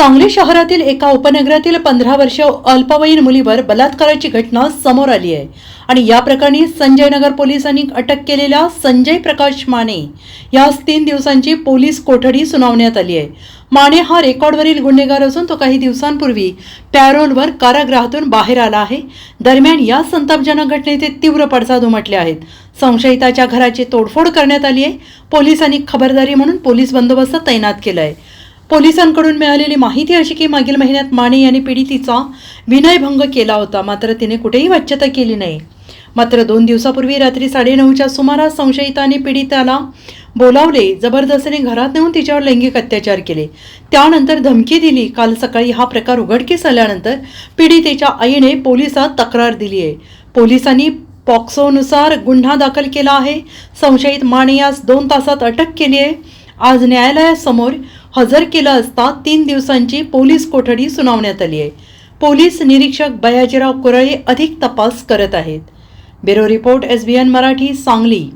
सांगली शहरातील एका उपनगरातील पंधरा वर्ष अल्पवयीन मुलीवर बलात्काराची घटना समोर आली आहे. आणि या प्रकरणी संजय नगर पोलिसांनी अटक केलेल्या संजय प्रकाश माने यास तीन दिवसांची पोलीस कोठडी सुनावण्यात आली आहे. माने हा रेकॉर्डवरील गुन्हेगार असून तो काही दिवसांपूर्वी पॅरोलवर कारागृहातून बाहेर आला आहे. दरम्यान या संतापजनक घटनेचे तीव्र पडसाद उमटले आहेत. संशयिताच्या घराची तोडफोड करण्यात आली आहे. पोलिसांनी खबरदारी म्हणून पोलीस बंदोबस्त तैनात केला आहे पोलिसांकडून मिळालेली माहिती अशी की मागील महिन्यात माने यांनी पीडितीचा विनयभंग केला होता. मात्र तिने कुठेही वाच्यता केली नाही. मात्र दोन दिवसापूर्वी रात्री साडेनऊच्या सुमारास संशयिताने पीडिताला बोलावले. जबरदस्तीने घरात नेऊन तिच्यावर लैंगिक अत्याचार केले. त्यानंतर धमकी दिली. काल सकाळी हा प्रकार उघडकीस आल्यानंतर पीडितेच्या आईने पोलिसात तक्रार दिली आहे. पोलिसांनी पॉक्सोनुसार गुन्हा दाखल केला आहे. संशयित माने यास दोन तासात अटक केली आहे. आज न्यायालयासमोर हजर केलं असता तीन दिवसांची पोलीस कोठडी सुनावण्यात आली आहे. पोलीस निरीक्षक बयाजीराव कुरळे अधिक तपास करत आहेत. Bureau report S B N Marathi Sangli.